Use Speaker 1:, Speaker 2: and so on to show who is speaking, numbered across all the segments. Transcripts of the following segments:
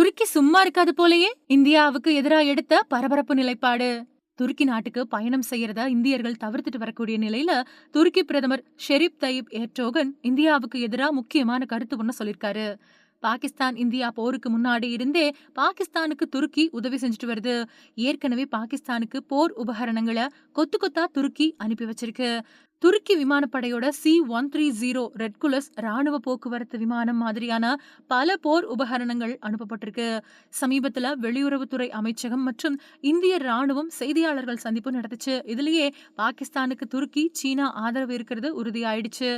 Speaker 1: துருக்கி சும்மா இருக்காது போலயே. இந்தியாவுக்கு எதிராக எடுத்த பரபரப்பு நிலைப்பாடு. துருக்கி நாட்டுக்கு பயணம் செய்யறத இந்தியர்கள் தவிர்த்துட்டு வரக்கூடிய நிலையில துருக்கி பிரதமர் ஷெரீப் தயிப் ஏர்டோகன் இந்தியாவுக்கு எதிராக முக்கியமான கருத்து ஒண்ணு சொல்லிருக்காரு. பாகிஸ்தான் இந்தியா போருக்கு முன்னாடி இருந்தே பாகிஸ்தானுக்கு துருக்கி உதவி செஞ்சுட்டு வருது. ஏற்கனவே பாகிஸ்தானுக்கு போர் உபகரணங்களை கொத்து கொத்தா துருக்கி அனுப்பி வச்சிருக்கு. துருக்கி விமானப்படையோட C one three zero Hercules ராணுவ போக்குவரத்து விமானம் மாதிரியான பல போர் உபகரணங்கள் அனுப்பப்பட்டிருக்கு. சமீபத்துல வெளியுறவுத்துறை அமைச்சகம் மற்றும் இந்திய ராணுவம் செய்தியாளர்கள் சந்திப்பு நடத்துச்சு இதுலயே பாகிஸ்தானுக்கு துருக்கி சீனா ஆதரவு இருக்கிறது உறுதியாயிடுச்சு.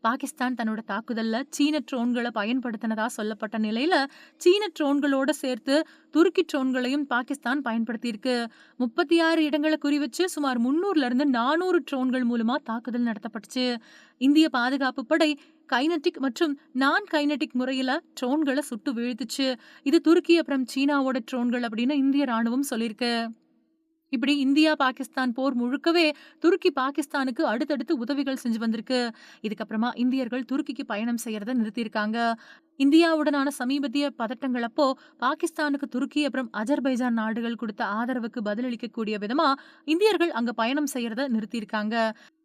Speaker 1: பாகிஸ்தான் தன்னோட தாக்குதல்ல சீன ட்ரோன்களை பயன்படுத்தினதா சொல்லப்பட்ட நிலையில சீன ட்ரோன்களோட சேர்த்து துருக்கி ட்ரோன்களையும் பாகிஸ்தான் பயன்படுத்தியிருக்கு. முப்பத்தி ஆறு இடங்களை குறிவச்சு சுமார் முன்னூறுல இருந்து நானூறு ட்ரோன்கள் மூலமா தாக்குதல் நடத்தப்பட்டுச்சு. இந்திய பாதுகாப்பு படை கைனட்டிக் மற்றும் நான் கைனட்டிக் முறையில ட்ரோன்களை சுட்டு வீழ்த்துச்சு. இது துருக்கி அப்புறம் சீனாவோட ட்ரோன்கள் அப்படின்னு இந்திய ராணுவம் சொல்லியிருக்கு. இப்படி இந்தியா பாகிஸ்தான் போர் முழுக்கவே துருக்கி பாகிஸ்தானுக்கு அடுத்தடுத்து உதவிகள் செஞ்சு வந்திருக்கு. இதுக்கப்புறமா இந்தியர்கள் துருக்கிக்கு பயணம் செய்யறத நிறுத்தியிருக்காங்க. இந்தியாவுடனான சமீபத்திய பதட்டங்கள் அப்போ பாகிஸ்தானுக்கு துருக்கி அப்புறம் அஜர்பைஜான் நாடுகள் கொடுத்த ஆதரவுக்கு பதிலளிக்கக்கூடிய விதமா இந்தியர்கள் அங்க பயணம் செய்யறத நிறுத்தியிருக்காங்க.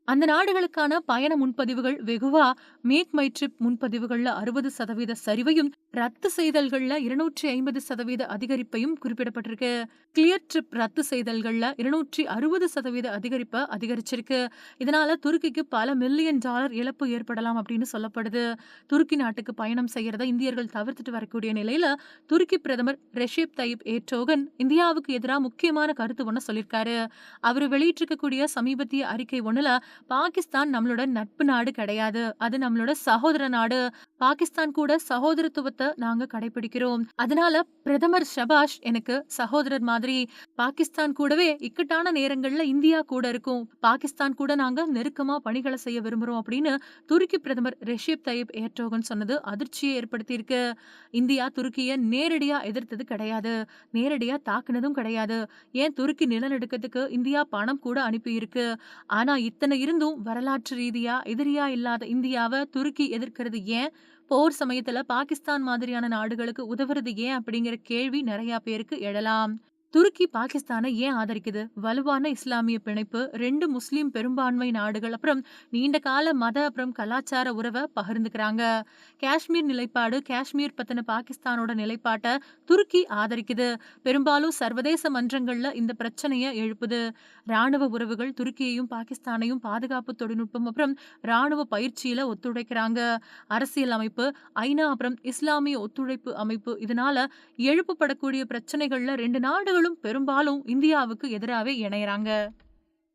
Speaker 1: அந்த நாடுகளுக்கான பயண முன்பதிவுகள் வெகுவா மேக் மை ட்ரிப் முன்பதிவுகள்ல அறுபது சதவீத சரிவையும் ரத்து செய்தல்கள்ல இருநூற்றி ஐம்பது சதவீத அதிகரிப்பையும் குறிப்பிடப்பட்டிருக்கு. கிளியர் ட்ரிப் ரத்து செய்தல்கள்ல இருநூற்றி அறுபது சதவீத அதிகரிப்பை அதிகரிச்சிருக்கு. இதனால துருக்கிக்கு பல மில்லியன் டாலர் இழப்பு ஏற்படலாம் அப்படின்னு சொல்லப்படுது. துருக்கி நாட்டுக்கு பயணம் செய்யறத இந்தியர்கள் தவிர்த்துட்டு வரக்கூடிய நிலையில துருக்கி பிரதமர் ரெஷிப் தயிப் ஏட்டோகன் இந்தியாவுக்கு எதிராக முக்கியமான கருத்து ஒன்று சொல்லியிருக்காரு. அவர் வெளியிட்டிருக்கக்கூடிய சமீபத்திய அறிக்கை ஒன்றுல பாகிஸ்தான் நம்மளோட நட்பு நாடு கிடையாது. அது நம்மளோட சகோதர நாடு. பாகிஸ்தான் கூட சகோதரத்துவத்தை நாங்க கடைபிடிக்கிறோம். அதனால பிரதமர் ஷபாஷ் எனக்கு சகோதரர் மாதிரி. பாகிஸ்தான் கூடவே இக்கட்டான நேரங்கள்ல இந்தியா கூட இருக்கும். பாகிஸ்தான் கூட நாங்க நெருக்கமா பணிகளை செய்ய விரும்புறோம் அப்படின்னு துருக்கி பிரதமர் ரெஷிப் தயிப் ஏர்டோகன் சொன்னது அதிர்ச்சியை ஏற்படுத்தியிருக்கு. இந்தியா துருக்கிய நேரடியா எதிர்த்தது கிடையாது. நேரடியா தாக்குனதும் கிடையாது. ஏன் துருக்கி நிலநடுக்கத்துக்கு இந்தியா பணம் கூட அனுப்பியிருக்கு? ஆனா இத்தனை இருந்தும் வரலாற்று ரீதியா எதிரியா இல்லாத இந்தியாவை துருக்கி எதிர்க்கிறது ஏன்? போர் சமயத்துல பாகிஸ்தான் மாதிரியான நாடுகளுக்கு உதவுறது ஏன் அப்படிங்கிற கேள்வி நிறைய பேருக்கு எழலாம். துருக்கி பாகிஸ்தானை ஏன் ஆதரிக்குது? வலுவான இஸ்லாமிய பிணைப்பு ரெண்டு முஸ்லீம் பெரும்பான்மை நாடுகள் அப்புறம் நீண்ட கால மத அப்புறம் கலாச்சார உறவை பகிர்ந்துக்கிறாங்க. காஷ்மீர் நிலைப்பாடு காஷ்மீர் பத்தின பாகிஸ்தானோட நிலைப்பாட்டை துருக்கி ஆதரிக்குது. பெரும்பாலும் சர்வதேச மன்றங்கள்ல இந்த பிரச்சனையை எழுப்புது. ராணுவ உறவுகள் துருக்கியையும் பாகிஸ்தானையும் பாதுகாப்பு தொழில்நுட்பம் அப்புறம் ராணுவ பயிற்சியில ஒத்துழைக்கிறாங்க. அரசியல் அமைப்பு ஐநா அப்புறம் இஸ்லாமிய ஒத்துழைப்பு அமைப்பு இதனால எழுப்பப்படக்கூடிய பிரச்சனைகள்ல ரெண்டு நாடுகள் பெரும்பாலும் இந்தியாவுக்கு எதிராகவே இணையறாங்க.